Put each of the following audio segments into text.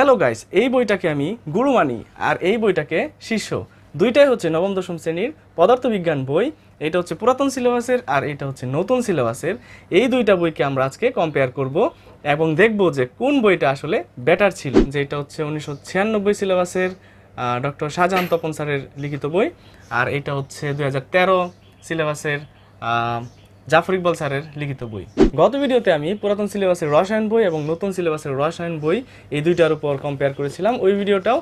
Hello guys এই বইটাকে আমি গুরু মানি আর এই বইটাকে শিষ্য। দুইটাই হচ্ছে নবম, দশম শ্রেণির পদার্থবিজ্ঞান বই। এটা হচ্ছে পুরাতন সিলেবাসের আর এটা হচ্ছে নতুন সিলেবাসের। এই দুইটা বইকে আমরা আজকে কম্পেয়ার করব এবং দেখব যে কোন বইটা আসলে বেটার ছিল। যেটা হচ্ছে উনিশশো ছিয়ানব্বই সিলেবাসের ডক্টর শাহজাহান তপন স্যারের লিখিত বই। আর এটা হচ্ছে দু হাজার তেরো সিলেবাসের জাফর ইকবাল স্যারের লিখিত বই। গত ভিডিওতে আমি পুরাতন সিলেবাসের রসায়ন বই এবং নতুন সিলেবাসের রসায়ন বই এই দুইটার উপর কম্পেয়ার করেছিলাম। ওই ভিডিওটাও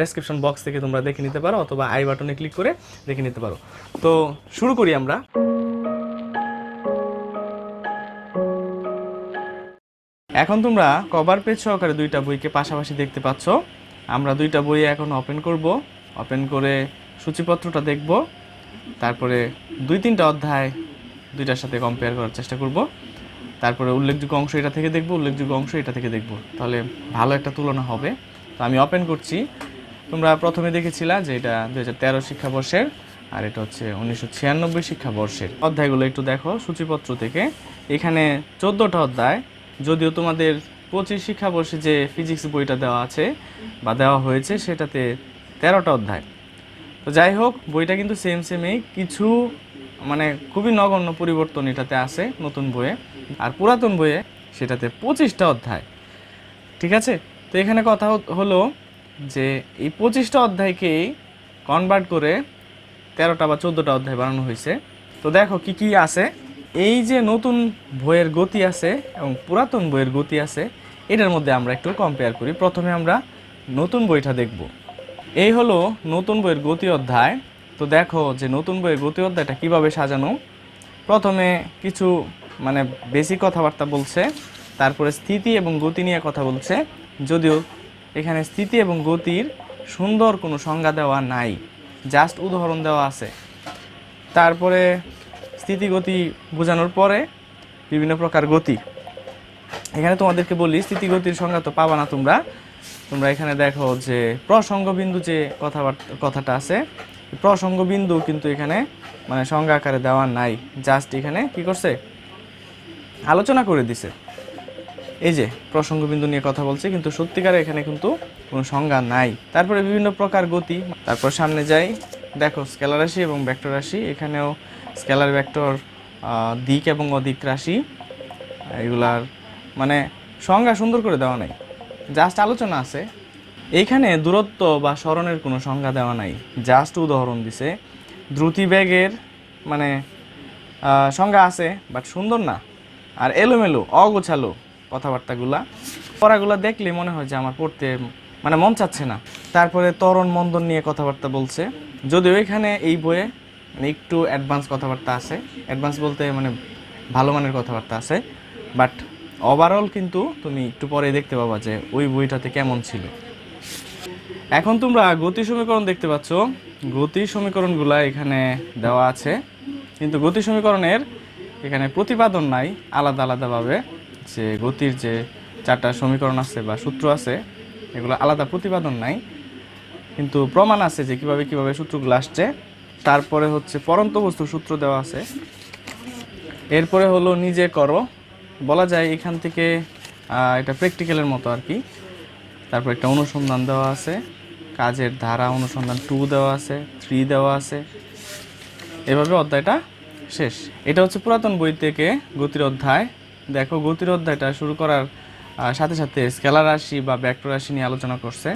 ডেসক্রিপশন বক্স থেকে তোমরা দেখে নিতে পারো অথবা আই বাটনে ক্লিক করে দেখে নিতে পারো। তো শুরু করি আমরা। এখন তোমরা কভার পেজ সহকারে দুইটা বইকে পাশাপাশি দেখতে পাচ্ছ। আমরা দুইটা বই এখন ওপেন করব। ওপেন করে সূচিপত্রটা দেখব। তারপরে দুই তিনটা অধ্যায় দুইটার সাথে কম্পেয়ার করার চেষ্টা করব। তারপরে উল্লেখযোগ্য অংশ এটা থেকে দেখব, উল্লেখযোগ্য অংশ এটা থেকে দেখব। তাহলে ভালো একটা তুলনা হবে। তো আমি ওপেন করছি। তোমরা প্রথমে দেখেছিলা যে এটা দু হাজার তেরো শিক্ষাবর্ষের, আর এটা হচ্ছে উনিশশো ছিয়ানব্বই শিক্ষাবর্ষের। অধ্যায়গুলো একটু দেখো সূচিপত্র থেকে। এখানে চোদ্দোটা অধ্যায়, যদিও তোমাদের পঁচিশ শিক্ষাবর্ষে যে ফিজিক্স বইটা দেওয়া আছে বা দেওয়া হয়েছে, সেটাতে তেরোটা অধ্যায়। তো যাই হোক, বইটা কিন্তু সেম সেমই কিছু খুবই নগণ্য পরিবর্তন এটাতে আছে নতুন বইয়ে। আর পুরাতন বইয়ে সেটাতে পঁচিশটা অধ্যায়। ঠিক আছে? তো এখানে কথা হলো যে এই পঁচিশটা অধ্যায়কেই কনভার্ট করে তেরোটা বা চোদ্দোটা অধ্যায় বানানো হয়েছে। তো দেখো কি কি আছে? এই যে নতুন বইয়ের গতি আছে এবং পুরাতন বইয়ের গতি আছে, এটার মধ্যে আমরা একটু কম্পেয়ার করি। প্রথমে আমরা নতুন বইটা দেখব। এই হলো নতুন বইয়ের গতি অধ্যায়। তো দেখো যে নতুন বইয়ের গতি অধ্যায়টা কীভাবে সাজানো? প্রথমে কিছু মানে বেশি কথাবার্তা বলছে, তারপরে স্থিতি এবং গতি নিয়ে কথা বলছে। যদিও এখানে স্থিতি এবং গতির সুন্দর কোনো সংজ্ঞা দেওয়া নাই জাস্ট উদাহরণ দেওয়া আছে। তারপরে স্থিতিগতি বোঝানোর পরে বিভিন্ন প্রকার গতি। এখানে তোমাদেরকে বলি স্থিতিগতির সংজ্ঞা তো পাবা না তোমরা। তোমরা এখানে দেখো যে প্রসঙ্গ বিন্দু যে কথাবার্তা কথাটা আছে প্রসঙ্গ বিন্দু কিন্তু এখানে মানে সংজ্ঞা আকারে দেওয়া নাই। জাস্ট এখানে কি করছে? আলোচনা করে দিছে। এই যে প্রসঙ্গ বিন্দু নিয়ে কথা বলছে, কিন্তু সত্যিকারে এখানে কিন্তু কোনো সংজ্ঞা নাই। তারপরে বিভিন্ন প্রকার গতি। তারপর সামনে যাই। দেখো, স্কেলার রাশি এবং ভেক্টর রাশি। এখানেও স্কেলার, ভেক্টর দিক এবং অধিক রাশি। এগুলার মানে সংজ্ঞা সুন্দর করে দেওয়া নাই। জাস্ট আলোচনা আছে। এইখানে দূরত্ব বা স্মরণের কোনো সংজ্ঞা দেওয়া নাই। জাস্ট উদাহরণ দিছে। দ্রুতি বেগের মানে সংজ্ঞা আছে বাট সুন্দর না। আর এলোমেলো, অগোছালো কথাবার্তাগুলা। পড়াগুলা দেখলে মনে হয় যে আমার পড়তে মানে মন চাচ্ছে না। তারপরে তরণ মন্দন নিয়ে কথাবার্তা বলছে। যদিও এখানে এই বইয়ে মানে একটু অ্যাডভান্স কথাবার্তা আছে। অ্যাডভান্স বলতে মানে ভালো মানের কথাবার্তা আছে। বাট ওভারঅল কিন্তু তুমি একটু পরে দেখতে পাবা যে ওই বইটাতে কেমন ছিল। এখন তোমরা গতি সমীকরণ দেখতে পাচ্ছ। গতি সমীকরণগুলা এখানে দেওয়া আছে। কিন্তু গতি সমীকরণের এখানে প্রতিপাদন নাই আলাদা আলাদাভাবে। যে গতির যে চারটা সমীকরণ আছে বা সূত্র আছে, এগুলো আলাদা প্রতিপাদন নাই। কিন্তু প্রমাণ আছে যে কীভাবে কীভাবে সূত্রগুলো আসছে। তারপরে হচ্ছে পরন্ত বস্তু সূত্র দেওয়া আছে। এরপরে হলো নিজে করো। বলা যায় এখান থেকে এটা প্র্যাকটিক্যালের মতো আর কি। তারপর একটা অনুসন্ধান দেওয়া আছে। কাজের ধারা অনুসন্ধান টু দেওয়া আছে থ্রি দেওয়া আছে। এভাবে অধ্যায়টা শেষ। এটা হচ্ছে পুরাতন বই থেকে গতির অধ্যায়। দেখো, গতির অধ্যায়টা শুরু করার সাথে সাথে স্কেলার রাশি বা ভেক্টর রাশি নিয়ে আলোচনা করছে।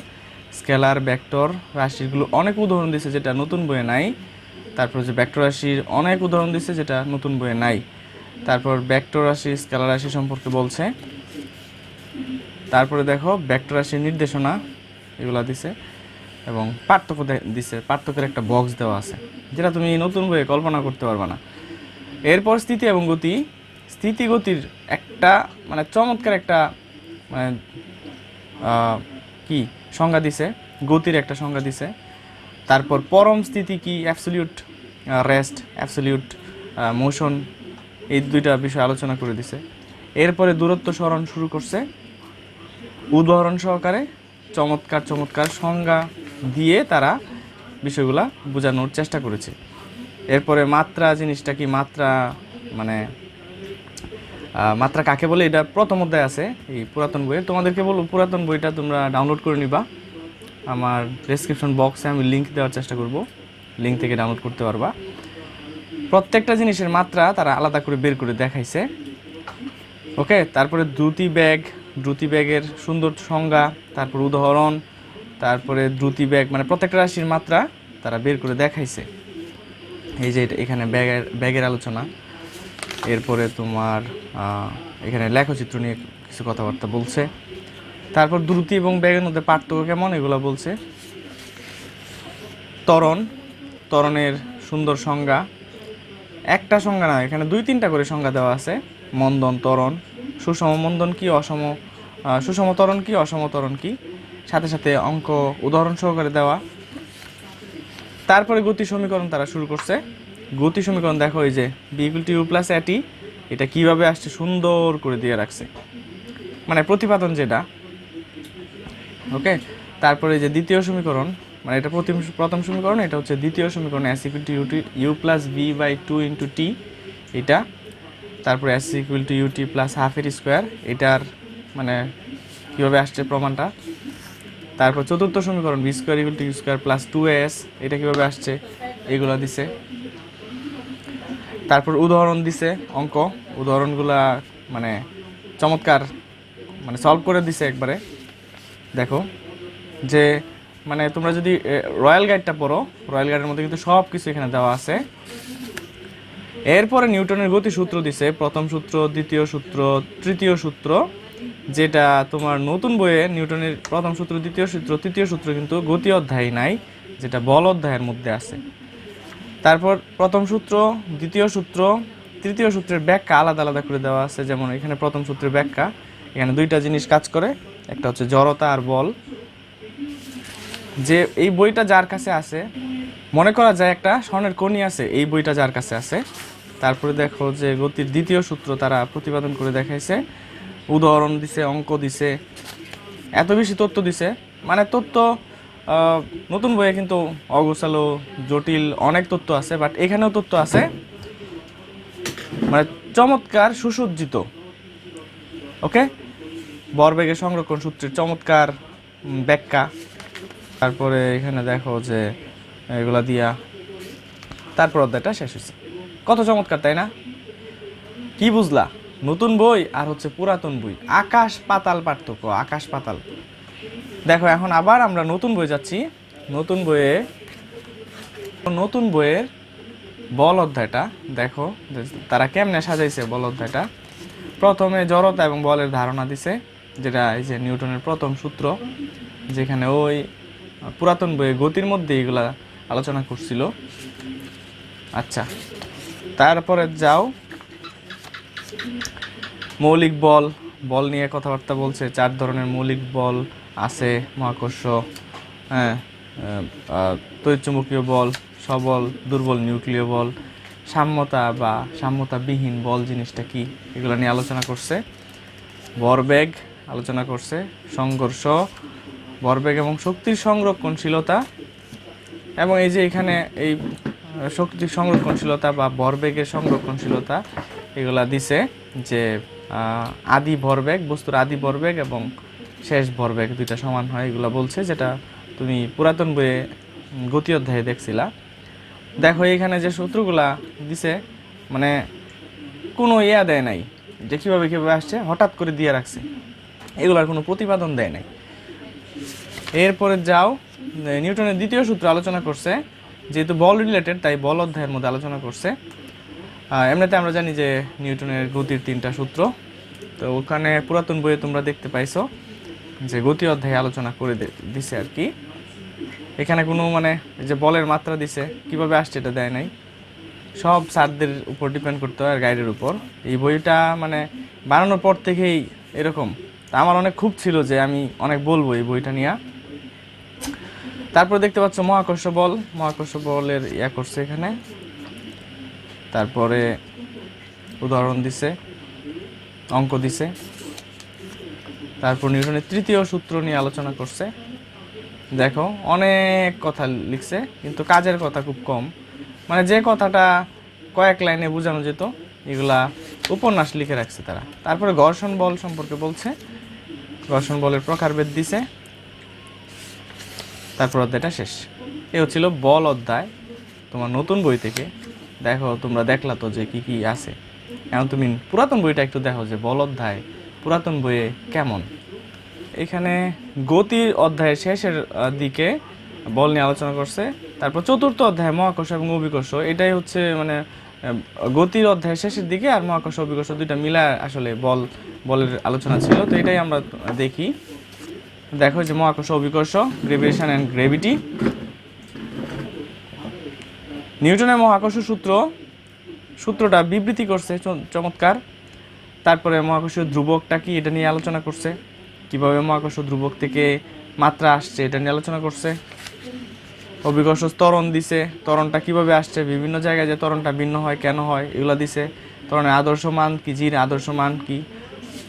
স্কেলার ব্যাক্টর রাশিগুলো অনেক উদাহরণ দিছে যেটা নতুন বইয়ে নাই। তারপর যে ভেক্টর রাশির অনেক উদাহরণ দিছে যেটা নতুন বইয়ে নাই। তারপর ভেক্টর রাশি, স্কেলার রাশি সম্পর্কে বলছে। তারপরে দেখো ভেক্টর রাশির নির্দেশনা এগুলা দিছে। এবং পার্থক্য দিছে, পার্থক্যের একটা বক্স দেওয়া আছে, যেটা তুমি নতুন বইয়ে কল্পনা করতে পারবে না। এরপর স্থিতি এবং গতি, স্থিতি গতির একটা মানে চমৎকার একটা মানে কি, সংজ্ঞা দিছে, গতির একটা সংজ্ঞা দিছে। তারপর পরম স্থিতি কি অ্যাবসলিউট রেস্ট অ্যাবসলিউট মোশন এই দুইটা বিষয় আলোচনা করে দিছে। এরপরে দূরত্ব স্মরণ শুরু করছে, উদাহরণ সহকারে, চমৎকার চমৎকার সংজ্ঞা দিয়ে তারা বিষয়গুলা বোঝানোর চেষ্টা করেছে। এরপরে মাত্রা জিনিসটা কি? মাত্রা মানে মাত্রা কাকে বলে? এটা প্রথম অধ্যায় আছে, এই পুরাতন বইয়ে তোমাদেরকে বলব, পুরাতন বইটা তোমরা ডাউনলোড করে নিবা। আমার ডেসক্রিপশন বক্সে আমি লিঙ্ক দেওয়ার চেষ্টা করব। লিঙ্ক থেকে ডাউনলোড করতে পারবা। প্রত্যেকটা জিনিসের মাত্রা তারা আলাদা করে বের করে দেখাইছে। ওকে তারপরে দ্রুতি ব্যাগ, দ্রুতি ব্যাগের সুন্দর সংজ্ঞা, তারপর উদাহরণ তারপরে দ্রুতি ব্যাগ মানে প্রত্যেকটা রাশির মাত্রা তারা বের করে দেখাইছে। এই যে এখানে ব্যাগের ব্যাগের আলোচনা। এরপরে তোমার এখানে লেখচিত্র নিয়ে কিছু কথাবার্তা বলছে। তারপর দ্রুতি এবং ব্যাগের মধ্যে পার্থক্য কেমন, এগুলো বলছে। তরণ তরণের সুন্দর সংজ্ঞা। একটা সংজ্ঞা না, এখানে দুই তিনটা করে সংজ্ঞা দেওয়া আছে। মন্দন তরণ সুষম মন্দন কি, অসম সুষম তরণ কি, অসম ত্বরণ কি? সাথে সাথে অঙ্ক উদাহরণ সহকারে দেওয়া। তারপরে গতি সমীকরণ তারা শুরু করছে। গতি সমীকরণ দেখো এই যে বিকুল টি ইউ প্লাস অ্যাটি এটা কীভাবে আসছে? সুন্দর করে দিয়ে রাখছে। মানে প্রতিপাদন যেটা। ওকে? তারপরে যে দ্বিতীয় সমীকরণ মানে এটা প্রথম প্রথম সমীকরণ, এটা হচ্ছে দ্বিতীয় সমীকরণ S equal to U T U plus B by two into T এটা। তারপরে S equal to U T plus হাফের স্কোয়ার এটার মানে কীভাবে আসছে প্রমাণটা? তারপর চতুর্থ সমীকরণ B square equal to square plus two S এটা কীভাবে আসছে? এগুলো দিছে। তারপর উদাহরণ দিছে, অঙ্ক। উদাহরণগুলা মানে চমৎকার মানে সলভ করে দিছে একবারে। দেখো, যে মানে তোমরা যদি রয়্যাল গাইডটা পড়ো রয়্যাল গাইডের মধ্যে কিন্তু সব কিছু এখানে দেওয়া আছে। এরপরে নিউটনের গতি সূত্র দিছে, প্রথম সূত্র, দ্বিতীয় সূত্র, তৃতীয় সূত্র। যেটা তোমার নতুন বইয়ে নিউটনের প্রথম সূত্র, দ্বিতীয় সূত্র, তৃতীয় সূত্র কিন্তু গতি অধ্যায় নাই, যেটা বল অধ্যায়ের মধ্যে আছে। তারপর প্রথম সূত্র, দ্বিতীয় সূত্র, তৃতীয় সূত্রের ব্যাখ্যা আলাদা আলাদা করে দেওয়া আছে। যেমন এখানে প্রথম সূত্রের ব্যাখ্যা, এখানে দুইটা জিনিস কাজ করে, একটা হচ্ছে জড়তা আর বল। যে এই বইটা যার কাছে আছে, মনে করা যায় একটা স্বর্ণের কণি আছে, এই বইটা যার কাছে আছে। তারপরে দেখো যে গতির দ্বিতীয় সূত্র তারা প্রতিপাদন করে দেখাইছে। উদাহরণ দিছে, অঙ্ক দিছে, এত বেশি তথ্য দিছে। মানে তথ্য নতুন বইয়ে কিন্তু অগোছালো, জটিল অনেক তথ্য আছে বাট এখানেও তথ্য আছে। মানে চমৎকার সুসজ্জিত। ওকে? বরবেগের সংরক্ষণ সূত্রের চমৎকার ব্যাখ্যা। তারপরে এখানে দেখো যে, এগুলা দিয়া তারপর অধ্যায়টা শেষ হয়েছে কত চমৎকার, তাই না? কি বুঝলা? নতুন বই আর হচ্ছে পুরাতন বই। আকাশ পাতাল পার্থক্য, আকাশ পাতাল। দেখো, এখন আবার আমরা নতুন বই যাচ্ছি। নতুন বইয়ে, নতুন বইয়ের বল অধ্যায়টা। দেখো, তারা কেমনে সাজাইছে বল অধ্যায়টা। প্রথমে জড়তা এবং বলের ধারণা দিছে, যেটা এই যে নিউটনের প্রথম সূত্র, যেখানে ওই পুরাতন বইয়ে গতির মধ্যে এগুলা আলোচনা করছিল। আচ্ছা তারপরে যাও। মৌলিক বল বল নিয়ে কথাবার্তা বলছে, চার ধরনের মৌলিক বল আছে, মহাকর্ষ হ্যাঁ তৈচুম্বকীয় বল, সবল, দুর্বল নিউক্লিয় বল, সাম্যতা বা সাম্যতাবিহীন বল জিনিসটা কি? এগুলো নিয়ে আলোচনা করছে। বরবেগ আলোচনা করছে, সংঘর্ষ, বরবেগ এবং শক্তির সংরক্ষণশীলতা এবং এই যে এখানে এই শক্তির সংরক্ষণশীলতা বা বরবেগের সংরক্ষণশীলতা, এগুলা দিছে যে আদি ভরবেগ, বস্তুর আদি ভরবেগ এবং শেষ ভরবেগ দুইটা সমান হয়, এগুলা বলছে, যেটা তুমি পুরাতন বইয়ে গতি অধ্যায়ে দেখছিলা। দেখো, এখানে যে সূত্রগুলা দিছে মানে কোনো ইয়া দেয় নাই যে কীভাবে কীভাবে আসছে, হঠাৎ করে দিয়ে রাখছে। এগুলার কোনো প্রতিপাদন দেয় নাই। এরপরে যাও নিউটনের দ্বিতীয় সূত্র আলোচনা করছে, যেহেতু বল রিলেটেড তাই বল অধ্যায়ের মধ্যে আলোচনা করছে। এমনিতে আমরা জানি যে নিউটনের গতির তিনটা সূত্র। তো ওখানে পুরাতন বইয়ে তোমরা দেখতে পাইছো যে গতি অধ্যায়ে আলোচনা করে দিছে আর কি। এখানে কোনো মানে যে বলের মাত্রা দিছে, কীভাবে আসছে এটা দেয় নাই। সব স্যারদের উপর ডিপেন্ড করতে হয় আর গাইডের উপর। এই বইটা মানে বানানোর পর থেকেই এরকম। তা আমার অনেক খুব ছিল যে আমি অনেক বলব এই বইটা নিয়ে। তারপর দেখতে পাচ্ছ মহাকর্ষ বল। মহাকর্ষ বলের ইয়া করছে এখানে। তারপরে উদাহরণ দিছে, অঙ্ক দিছে। তারপর নিউটনের তৃতীয় সূত্র নিয়ে আলোচনা করছে। দেখো, অনেক কথা লিখছে, কিন্তু কাজের কথা খুব কম। মানে যে কথাটা কয়েক লাইনে বোঝানো যেত, এগুলা উপন্যাস লিখে রাখছে তারা। তারপরে ঘর্ষণ বল সম্পর্কে বলছে। ঘর্ষণ বলের প্রকারভেদ দিছে। তারপর অধ্যায়টা শেষ। এ হচ্ছিল বল অধ্যায়, তোমার নতুন বই থেকে। দেখো, তোমরা দেখলা তো যে কি কি আছে। এখন তুমি পুরাতন বইটা একটু দেখো যে বল অধ্যায়, পুরাতন বইয়ে কেমন? এখানে গতির অধ্যায়ের শেষের দিকে বল নিয়ে আলোচনা করছে। তারপর চতুর্থ অধ্যায়, মহাকর্ষ এবং অভিকর্ষ। এটাই হচ্ছে মানে গতির অধ্যায়ের শেষের দিকে আর মহাকর্ষ, অভিকর্ষ দুইটা মিলা আসলে বল, বলের আলোচনা ছিল। তো এটাই আমরা দেখি। দেখো যে মহাকর্ষ, অভিকর্ষ গ্রেভিটেশন অ্যান্ড গ্রেভিটি নিউটনের মহাকর্ষ সূত্র, সূত্রটা বিবৃতি করছে চমৎকার। তারপরে মহাকর্ষীয় ধ্রুবকটা কি, এটা নিয়ে আলোচনা করছে। কীভাবে মহাকর্ষ ধ্রুবক থেকে মাত্রা আসছে, এটা নিয়ে আলোচনা করছে। অভিকর্ষ ত্বরণ দিছে, ত্বরণটা কীভাবে আসছে, বিভিন্ন জায়গায় যে ত্বরণটা ভিন্ন হয়, কেন হয়, এগুলো দিছে। ত্বরণের আদর্শ মান কি জির আদর্শ মান কি।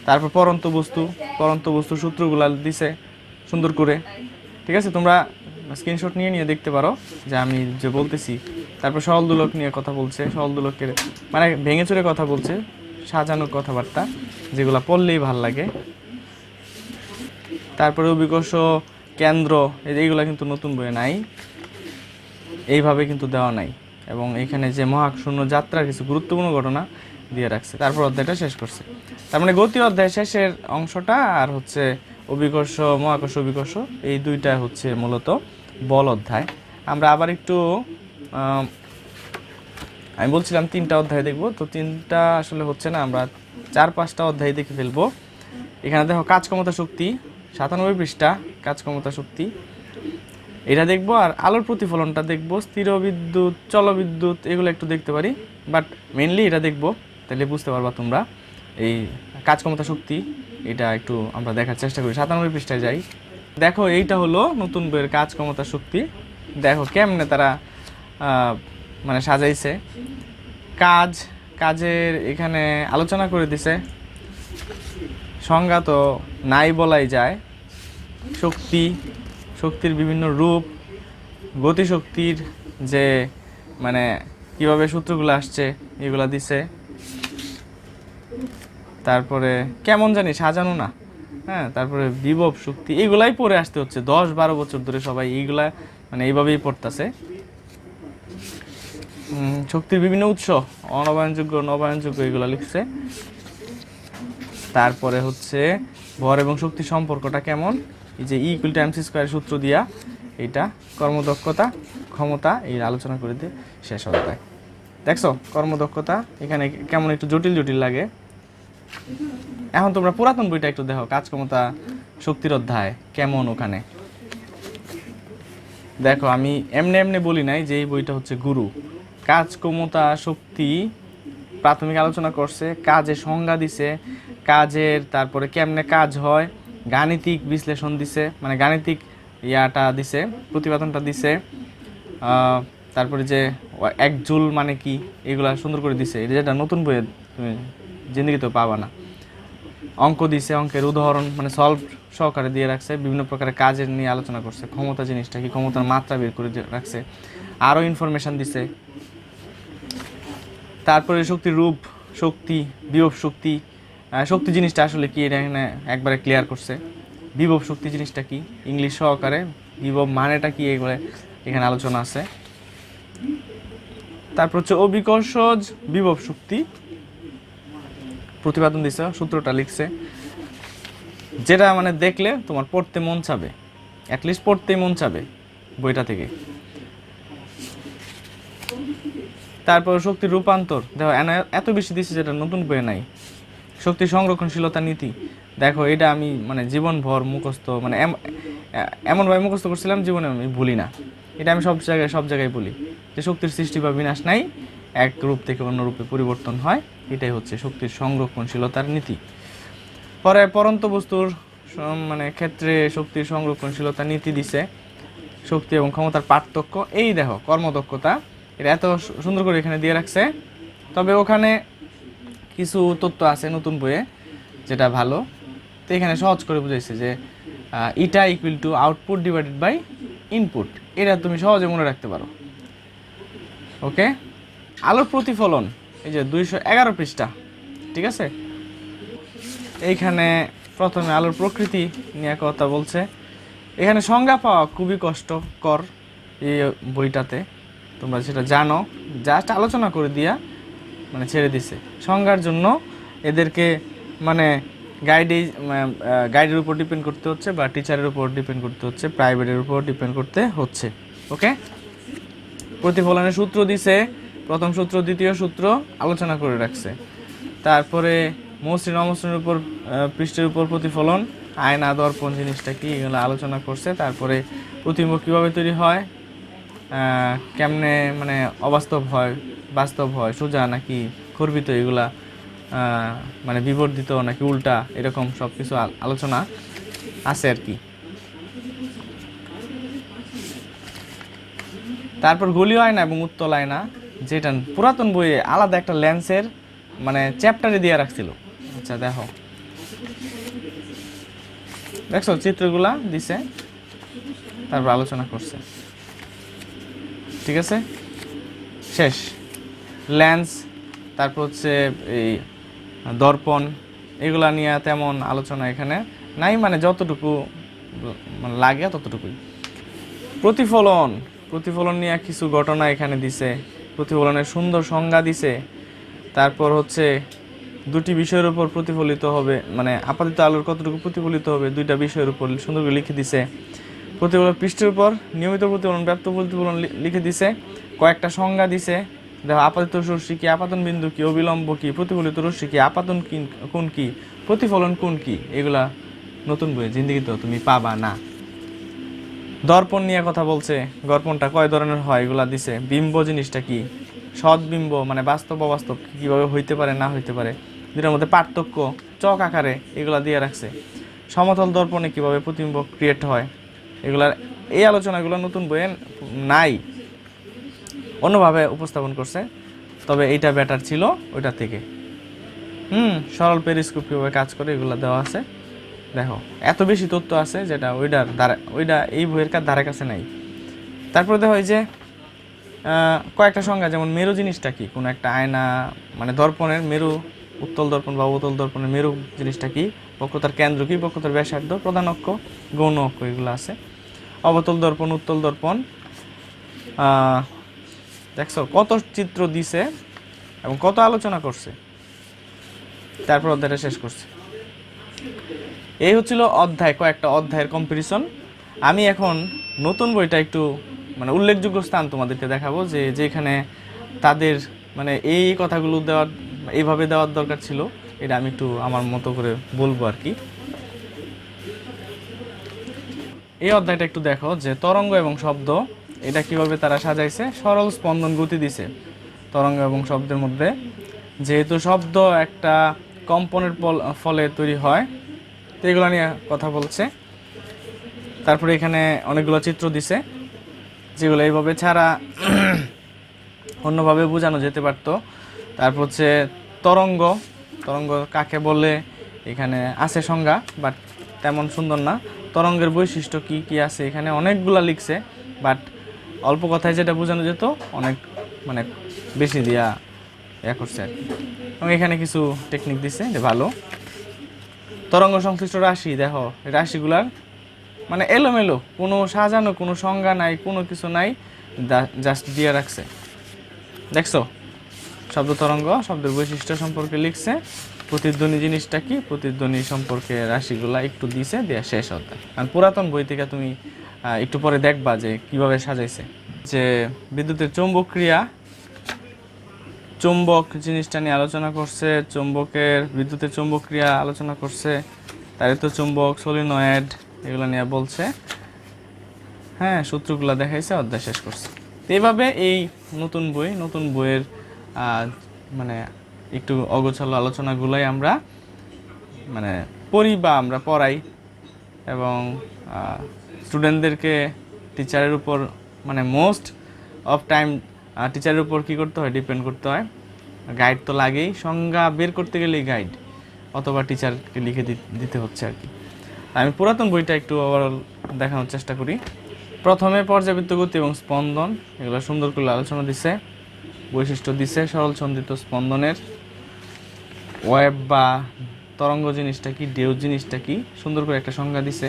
তারপর পরন্ত বস্তু, পরন্ত বস্তুর সূত্রগুলা দিছে সুন্দর করে। ঠিক আছে, তোমরা স্ক্রিনশট নিয়ে নিয়ে দেখতে পারো যে আমি যে বলতেছি। তারপর সহল দুলক নিয়ে কথা বলছে সহল দুলকের মানে ভেঙে চুরে কথা বলছে সাজানো কথাবার্তা, যেগুলো পড়লেই ভালো লাগে। তারপরে অভিকর্ষ কেন্দ্র, এই- এইগুলা কিন্তু নতুন বইয়ে নাই। এইভাবে কিন্তু দেওয়া নাই। এবং এখানে যে মহাশূন্য যাত্রার কিছু গুরুত্বপূর্ণ ঘটনা দিয়ে রাখছে। তারপর অধ্যায়টা শেষ করছে। তার মানে গতি অধ্যায় শেষের অংশটা আর হচ্ছে অভিকর্ষ, মহাকর্ষ, অভিকর্ষ, এই দুইটা হচ্ছে মূলত বল অধ্যায়। আমরা আবার একটু আমি বলছিলাম তিনটা অধ্যায় দেখব, তো তিনটা আসলে হচ্ছে না, আমরা চার পাঁচটা অধ্যায় দেখে ফেলব। এখানে দেখো, কাজ ক্ষমতা শক্তি, সাতানব্বই পৃষ্ঠা, কাজ ক্ষমতা শক্তি। এটা দেখব আর আলোর প্রতিফলনটা দেখব, স্থির বিদ্যুৎ চলবিদ্যুৎ এগুলো একটু দেখতে পারি। বাট মেনলি এটা দেখব, তাহলে বুঝতে পারবা তোমরা। এই কাজ ক্ষমতা শক্তি, এটা একটু আমরা দেখার চেষ্টা করি। সাতানব্বই পৃষ্ঠায় যাই। দেখো, এইটা হলো নতুন বইয়ের কাজ ক্ষমতা শক্তি। দেখো কেমনে তারা মানে সাজাইছে। কাজ, কাজের এখানে আলোচনা করে দিছে। সংজ্ঞা তো নাই বলাই যায়। শক্তি, শক্তির বিভিন্ন রূপ, গতিশক্তির যে মানে কীভাবে সূত্রগুলো আসছে, এগুলা দিছে। তারপরে কেমন জানি সাজানো না। হ্যাঁ তারপরে বিভব শক্তি এগুলাই পড়ে আসতে হচ্ছে। দশ বারো বছর ধরে সবাই এইগুলা মানে এইভাবেই পড়তেছে। শক্তির বিভিন্ন উৎস, অনবায়নযোগ্য, নবায়নযোগ্য এগুলো লিখছে। তারপরে হচ্ছে ভর এবং শক্তি সম্পর্কটা কেমন? এই যে ইকুয়াল টু এমসি স্কোয়ার সূত্র দিয়া এটা কর্মদক্ষতা, ক্ষমতা, এই আলোচনা করে দিয়ে শেষ হয়ে যায় দেখছ, কর্মদক্ষতা, এখানে কেমন একটু জটিল জটিল লাগে। এখন তোমরা পুরাতন বইটা একটু দেখো কাজ ক্ষমতা শক্তির অধ্যায়, কেমন ওখানে? দেখো, আমি এমনি এমনি বলি নাই যে এই বইটা হচ্ছে গুরু। কাজ ক্ষমতা শক্তি, প্রাথমিক আলোচনা করছে, কাজে সংজ্ঞা দিছে, কাজের তারপরে কেমনে কাজ হয়, গাণিতিক বিশ্লেষণ দিছে মানে গাণিতিক ইয়াটা দিছে, প্রতিপাদনটা দিছে তারপরে যে এক জুল মানে কি, এগুলা সুন্দর করে দিছে, এটা যেটা নতুন বইয়ে তুমি জিন্দগিতেও পাবা না। অঙ্ক দিছে, অঙ্কের উদাহরণ মানে সলভ সহকারে দিয়ে রাখছে, বিভিন্ন প্রকারের কাজের নিয়ে আলোচনা করছে, ক্ষমতা জিনিসটা কি, ক্ষমতার মাত্রা বের করে রাখছে আরও ইনফরমেশন দিছে। তারপরে শক্তির রূপ, শক্তি, বিভব শক্তি শক্তি জিনিসটা আসলে কি, এটা এখানে একবারে ক্লিয়ার করছে। বিভব শক্তি জিনিসটা কি ইংলিশ সহকারে বিভব মানেটা কি, এগুলো এখানে আলোচনা আছে। তারপর হচ্ছে অবিকর্ষজ বিভব শক্তি। প্রতিপাদন দিছে, সূত্রটা লিখছে, যেটা মানে দেখলে তোমার পড়তে মন চাবে অ্যাটলিস্ট পড়তে মন চাবে বইটা থেকে। তারপর শক্তির রূপান্তর, দেখো এত বেশি দিচ্ছে যেটা নতুন বইয়ে নাই। শক্তি সংরক্ষণশীলতা নীতি, দেখো, এটা আমি মানে জীবনভর মুখস্থ মানে এমনভাবে মুখস্থ করছিলাম, জীবনে আমি ভুলি না। এটা আমি সব জায়গায় সব জায়গায় বলি, যে শক্তির সৃষ্টি বা বিনাশ নাই এক রূপ থেকে অন্য রূপে পরিবর্তন হয়। এটাই হচ্ছে শক্তির সংরক্ষণশীলতার নীতি। পরে পরন্ত বস্তুর মানে ক্ষেত্রে শক্তির সংরক্ষণশীলতা নীতি দিছে শক্তি এবং ক্ষমতার পার্থক্য। এই দেখো, কর্মদক্ষতা, এটা এত সুন্দর করে এখানে দিয়ে রাখছে। তবে ওখানে কিছু তথ্য আছে নতুন বইয়ে, যেটা ভালো। তো এখানে সহজ করে বুঝাইছে যে eta equal to output divided by input এটা তুমি সহজে মনে রাখতে পারো। ওকে আলোর প্রতিফলন, এই যে দুইশো এগারো পৃষ্ঠা, ঠিক আছে? এইখানে প্রথমে আলোর প্রকৃতি নিয়ে কথা বলছে। এখানে সংজ্ঞা পাওয়া খুবই কষ্টকর এই বইটাতে, তোমরা সেটা জানো। জাস্ট আলোচনা করে দিয়া মানে ছেড়ে দিছে। সংজ্ঞার জন্য এদেরকে মানে গাইডে গাইডের উপর ডিপেন্ড করতে হচ্ছে বা টিচারের উপর ডিপেন্ড করতে হচ্ছে, প্রাইভেটের উপর ডিপেন্ড করতে হচ্ছে, ওকে? প্রতিফলনের সূত্র দিছে প্রথম সূত্র, দ্বিতীয় সূত্র আলোচনা করে রাখছে। তারপরে মসৃণ অমসৃণের উপর পৃষ্ঠের উপর প্রতিফলন, আয়না দর্পণ জিনিসটা কি, এগুলো আলোচনা করছে। তারপরে প্রতিবিম্ব কীভাবে তৈরি হয় কেমনে মানে অবাস্তব হয়, বাস্তব হয়, সোজা নাকি খর্বিত, এগুলা মানে বিবর্ধিত নাকি উল্টা, এরকম সব কিছু আলোচনা আছে আর কি। তারপর গলীয় আয়না এবং উত্তল আয়না যেটা পুরাতন বইয়ে আলাদা একটা লেন্সের মানে চ্যাপ্টারে দিয়ে রাখছিল। আচ্ছা দেখো। দেখছ, চিত্রগুলা দিছে। তারপর আলোচনা করছে। ঠিক আছে? শেষ। লেন্স, তারপর হচ্ছে এই দর্পণ, এগুলা নিয়ে তেমন আলোচনা এখানে নাই মানে যতটুকু মানে লাগে ততটুকুই। প্রতিফলন প্রতিফলন নিয়ে কিছু ঘটনা এখানে দিছে। প্রতিফলনের সুন্দর সংজ্ঞা দিছে। তারপর হচ্ছে দুটি বিষয়ের উপর প্রতিফলিত হবে মানে আপাতত আলোর কতটুকু প্রতিফলিত হবে দুইটা বিষয়ের উপর সুন্দর করে লিখে দিছে। প্রতিফলন পৃষ্ঠের উপর নিয়মিত প্রতিফলন ব্যাপ্ত প্রতিফলন লিখে দিছে। কয়েকটা সংজ্ঞা দিছে। দেখো, আপাতত রশ্মি কি, আপাতন বিন্দু কি, অবিলম্ব কি, প্রতিফলিত রশ্মি কি, আপাতন কোন কি, প্রতিফলন কোন কী, এগুলা নতুন বই, জিন্দিগিতে তুমি পাবা না। দর্পণ নিয়ে কথা বলছে দর্পণটা কয় ধরনের হয় এগুলা দিছে, বিম্ব জিনিসটা কি? সৎ বিম্ব মানে বাস্তব অবাস্তব, কীভাবে হইতে পারে, না হইতে পারে দুটার মধ্যে পার্থক্য, চক আকারে এগুলা দিয়ে রাখছে। সমতল দর্পণে কীভাবে প্রতিবিম্ব ক্রিয়েট হয়, এগুলার, এই আলোচনাগুলো নতুন বইয়ে নাই। অন্যভাবে উপস্থাপন করছে, তবে এইটা ব্যাটার ছিল ওইটা থেকে। হুম, সরল পেরিস্কোপ কীভাবে কাজ করে এগুলো দেওয়া আছে। দেখো, এত বেশি তথ্য আছে যেটা ওইটার দ্বারা ওইটা এই বইয়ের কার ধারে কাছে নাই। তারপরে দেখো যে কয়েকটা সংজ্ঞা, যেমন মেরু জিনিসটা কি? কোনো একটা আয়না মানে দর্পণের মেরু, উত্তল দর্পণ বা অবতল দর্পণের মেরু জিনিসটা কি? বক্রতার কেন্দ্র কি? বক্রতার ব্যাসার্ধ, প্রধান অক্ষ, গৌণ অক্ষ এগুলো আছে। অবতল দর্পণ, উত্তল দর্পণ দেখছ কত চিত্র দিছে এবং কত আলোচনা করছে। তারপর অধ্যায়টা শেষ করছে। এই হচ্ছিল অধ্যায়, কয়েকটা অধ্যায়ের কম্পিটিশন আমি এখন নতুন বইটা একটু মানে উল্লেখযোগ্য স্থান তোমাদেরকে দেখাবো যে যেখানে তাদের মানে এই কথাগুলো দেওয়ার, এইভাবে দেওয়ার দরকার ছিল। এটা আমি একটু আমার মতো করে বলব আর কি। এই অধ্যায়টা একটু দেখো যে তরঙ্গ এবং শব্দ, এটা কীভাবে তারা সাজাইছে? সরল স্পন্দন গতি দিছে তরঙ্গ এবং শব্দের মধ্যে। যেহেতু শব্দ একটা কম্পনের ফলে তৈরি হয় তো এগুলো নিয়ে কথা বলছে। তারপরে এখানে অনেকগুলো চিত্র দিছে, যেগুলো এইভাবে ছাড়া অন্যভাবে বোঝানো যেতে পারতো। তারপর হচ্ছে তরঙ্গ তরঙ্গ কাকে বলে, এখানে আছে সংজ্ঞা বাট তেমন সুন্দর না। তরঙ্গের বৈশিষ্ট্য কি কি আছে, এখানে অনেকগুলা লিখছে বাট অল্প কথায় যেটা বোঝানো যেত, অনেক মানে বেশি দিয়া ইয়া করছে আর এবং এখানে কিছু টেকনিক দিছে, যে ভালো। তরঙ্গ সংশ্লিষ্ট রাশি, দেখো, রাশিগুলার মানে এলোমেলো, কোনো সাজানো, কোনো সংজ্ঞা নাই, কোনো কিছু নাই জাস্ট দিয়ে রাখছে। দেখছ? শব্দ তরঙ্গ, শব্দের বৈশিষ্ট্য সম্পর্কে লিখছে, প্রতিধ্বনি জিনিসটা কি? প্রতিধ্বনি সম্পর্কে রাশিগুলা একটু দিছে, দেয়া শেষ অধ্যায় আর পুরাতন বই থেকে তুমি একটু পরে দেখবা যে কীভাবে সাজাইছে। যে বিদ্যুতের চৌম্বক ক্রিয়া চুম্বক জিনিসটা নিয়ে আলোচনা করছে, চুম্বকের বিদ্যুতের চুম্বক ক্রিয়া আলোচনা করছে, তারিত চুম্বক, সলিনয়েড এগুলো নিয়ে বলছে। হ্যাঁ সূত্রগুলো দেখাইছে, অধ্যায় শেষ করছে। এইভাবে এই নতুন বই, নতুন বইয়ের মানে একটু অগোছালো আলোচনাগুলোই আমরা মানে পড়ি বা আমরা পড়াই এবং স্টুডেন্টদেরকে টিচারের উপর মানে মোস্ট অফ টাইম টিচারের উপর কী করতে হয়? ডিপেন্ড করতে হয়। গাইড তো লাগেই। সংজ্ঞা বের করতে গেলেই গাইড অথবা টিচারকে লিখে দিতে হচ্ছে আর কি। আমি পুরাতন বইটা একটু ওভারঅল দেখানোর চেষ্টা করি। প্রথমে পর্যাবৃত্ত গতি এবং স্পন্দন। এগুলো সুন্দর করে আলোচনা দিছে, বৈশিষ্ট্য দিছে, সরল ছন্দিত স্পন্দনের। ওয়েব বা তরঙ্গ জিনিসটা কি, ঢেউ জিনিসটা কি, সুন্দর করে একটা সংজ্ঞা দিছে,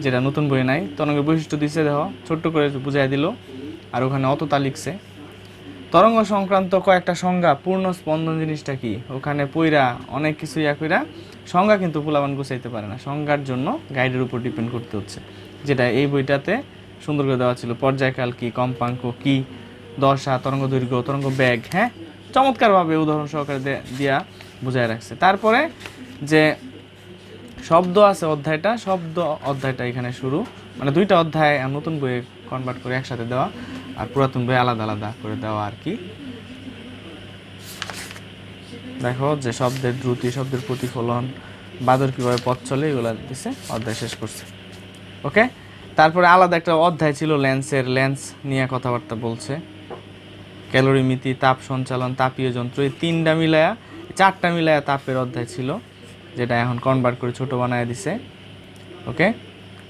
যেটা নতুন বই নাই। তরঙ্গের বৈশিষ্ট্য দিছে, দেখো, ছোট্ট করে বুঝাই দিল। আর ওখানে অতটা লিখছে। তরঙ্গ সংক্রান্ত কয়েকটা সংজ্ঞা, পূর্ণ স্পন্দন জিনিসটা কি? ওখানে পইরা অনেক কিছু ইয়া কইরা, সংজ্ঞা কিন্তু পুলাবান গুছাইতে পারে না। সংজ্ঞার জন্য গাইডের উপর ডিপেন্ড করতে হচ্ছে। যেটা এই বইটাতে সুন্দর করে দেওয়া ছিল, পর্যায়কাল কি, কম্পাঙ্ক কি, দশা, তরঙ্গ দৈর্ঘ্য, তরঙ্গ ব্যাগ হ্যাঁ? চমৎকারভাবে উদাহরণ সহকারে দিয়া বুঝায় রাখছে। তারপরে যে শব্দ আছে অধ্যায়টা, শব্দ অধ্যায়টা এখানে শুরু। মানে দুইটা অধ্যায় নতুন বইয়ে কনভার্ট করে একসাথে দেওয়া আর পুরাতন বই আলাদা আলাদা করে দেওয়া আর কি। দেখো যে শব্দের দ্রুতি, শব্দের প্রতিফলন, বাদর কীভাবে পথ চলে, এগুলো দিছে, অধ্যায় শেষ করছে। ওকে তারপরে আলাদা একটা অধ্যায় ছিল লেন্সের লেন্স নিয়ে কথাবার্তা বলছে। ক্যালোরি মিতি, তাপ সঞ্চালন, তাপীয় যন্ত্র, এই তিনটা মিলায়া, চারটা মিলায়া তাপের অধ্যায় ছিল, যেটা এখন কনভার্ট করে ছোট বানায় দিছে। ওকে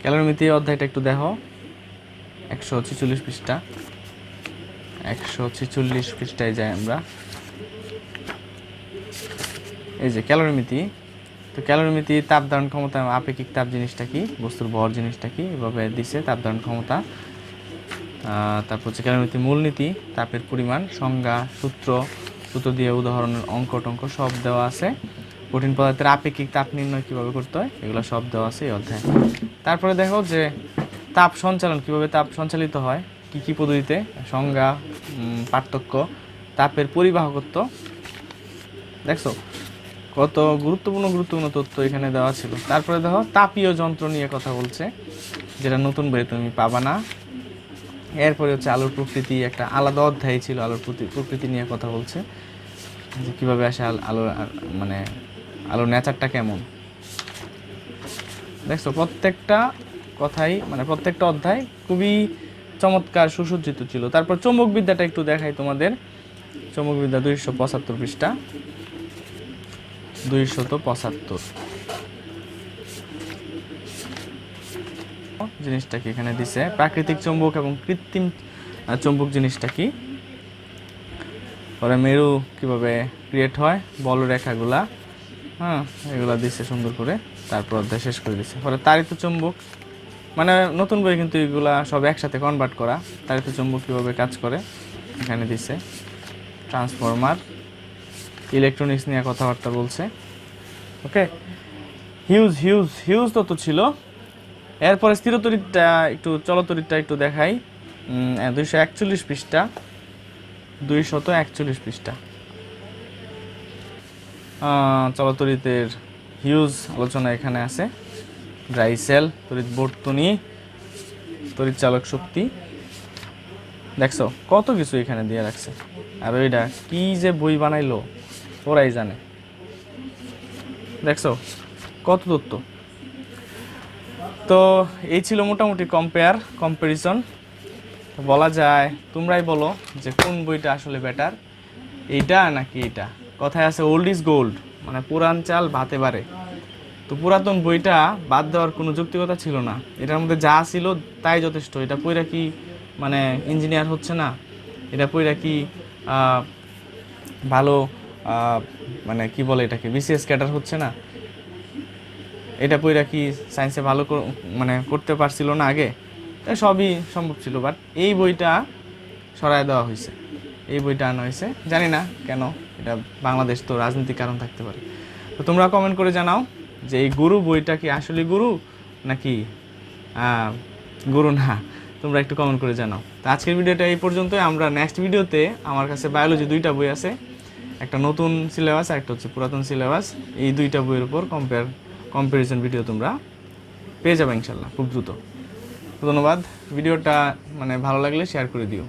ক্যালোরিমিতি অধ্যায়টা একটু দেখো। একশো ছিচল্লিশ পৃষ্ঠা। একশো ছিচল্লিশ পৃষ্ঠায় যাই আমরা। এই যে ক্যালোরিমিতি। তো ক্যালোরিমিতি, তাপ ধারণ ক্ষমতা, আপেক্ষিক তাপ জিনিসটা কি? বস্তুর ভর জিনিসটা কি? এভাবে দিছে তাপ ধারণ ক্ষমতা। তারপর হচ্ছে ক্যালোরিমিতি মূলনীতি, তাপের পরিমাণ, সংজ্ঞা, সূত্র। সূত্র দিয়ে উদাহরণের অঙ্ক টঙ্ক সব দেওয়া আছে। কঠিন পদার্থের আপেক্ষিক তাপ নির্ণয় কীভাবে করতে হয়? এগুলো সব দেওয়া আছে এই অধ্যায়ে। তারপরে দেখো যে তাপ সঞ্চালন, কীভাবে তাপ সঞ্চালিত হয়, কি কি পদ্ধতিতে, সংজ্ঞা পার্থক্য, তাপের পরিবাহকত্ব। দেখছ? কত গুরুত্বপূর্ণ গুরুত্বপূর্ণ তথ্য এখানে দেওয়া ছিল। তারপরে দেখো, তাপীয় যন্ত্র নিয়ে কথা বলছে, যেটা নতুন বইয়ে তুমি পাবা না। এরপরে হচ্ছে আলোর প্রকৃতি, একটা আলাদা অধ্যায় ছিল আলোর প্রকৃতি নিয়ে কথা বলছে, যে কীভাবে আসে আলো মানে আলোর নেচারটা কেমন। দেখছ, প্রত্যেকটা কথাই মানে প্রত্যেকটা অধ্যায় খুবই চমৎকার সুসজ্জিত ছিল। তারপর চৌম্বক বিদ্যাটা একটু দেখাই তোমাদের। চৌম্বক বিদ্যা দুইশো পঁচাত্তর পৃষ্ঠা। দুইশত পঁচাত্তর। জিনিসটা কি এখানে দিছে? প্রাকৃতিক চৌম্বক এবং কৃত্রিম চৌম্বক জিনিসটা কি? পরে মেরু কীভাবে ক্রিয়েট হয়? বলরেখাগুলা হ্যাঁ এগুলা দিছে সুন্দর করে। তারপর অধ্যায় শেষ করে দিছে। পরে তারিত চৌম্বক। মানে নতুন বই কিন্তু এগুলা সব একসাথে কনভার্ট করা। তারিত চুম্বক কীভাবে কাজ করে, এখানে দিছে। ট্রান্সফরমার ইলেকট্রনিক্স নিয়ে কথাবার্তা বলছে। ওকে হিউজ হিউজ হিউজ তত ছিল। এরপরে স্থিরতরিতটা একটু, চলতরিতটা একটু দেখাই। দুইশো একচল্লিশ পৃষ্ঠা। দুইশত একচল্লিশ পৃষ্ঠা। চলতরিতের হিউজ আলোচনা এখানে আছে। ড্রাই সেল তড়িৎ বর্তনী, তড়িৎ চালক শক্তি। দেখছ, কত কিছু এখানে দিয়ে রাখছে। আর ওইটা কি যে বই বানাইলো, ওরাই জানে। দেখছ, কত তথ্য। তো, এই ছিল মোটামুটি কম্পেয়ার কম্পারিজন বলা যায়, তোমরাই বলো যে কোন বইটা আসলে বেটার এইটা নাকি এটা কথায় আছে ওল্ড ইজ গোল্ড মানে পুরান চাল ভাতে বাড়ে তো পুরাতন বইটা বাদ দেওয়ার কোনো যুক্তিকতা ছিল না। এটার মধ্যে যা ছিল তাই যথেষ্ট। এটা পইরা কি মানে ইঞ্জিনিয়ার হচ্ছে না। এটা পইরা কি ভালো মানে কি বলে এটাকে বিসিএস ক্যাডার হচ্ছে না। এটা পইরা কি সায়েন্সে ভালো মানে করতে পারছিল না আগে? সবই সম্ভব ছিল বাট এই বইটা সরায় দেওয়া হয়েছে এই বইটা আনা হয়েছে জানি না কেন, এটা বাংলাদেশ তো রাজনৈতিক কারণ থাকতে পারে। তো তোমরা কমেন্ট করে জানাও। যে এই গুরু বইটা কি আসলে গুরু নাকি গুরু না? তোমরা একটু কমেন্ট করে জানাও। তো আজকের ভিডিওটা এই পর্যন্ত আমরা নেক্সট ভিডিওতে আমার কাছে বায়োলজি দুইটা বই আছে। একটা নতুন সিলেবাস আর একটা হচ্ছে পুরাতন সিলেবাস এই দুইটা বইয়ের উপর কম্পেয়ার কম্পারিজন ভিডিও তোমরা পেয়ে যাবে ইনশাল্লাহ, খুব দ্রুত। ধন্যবাদ। ভিডিওটা মানে ভালো লাগলে শেয়ার করে দিও।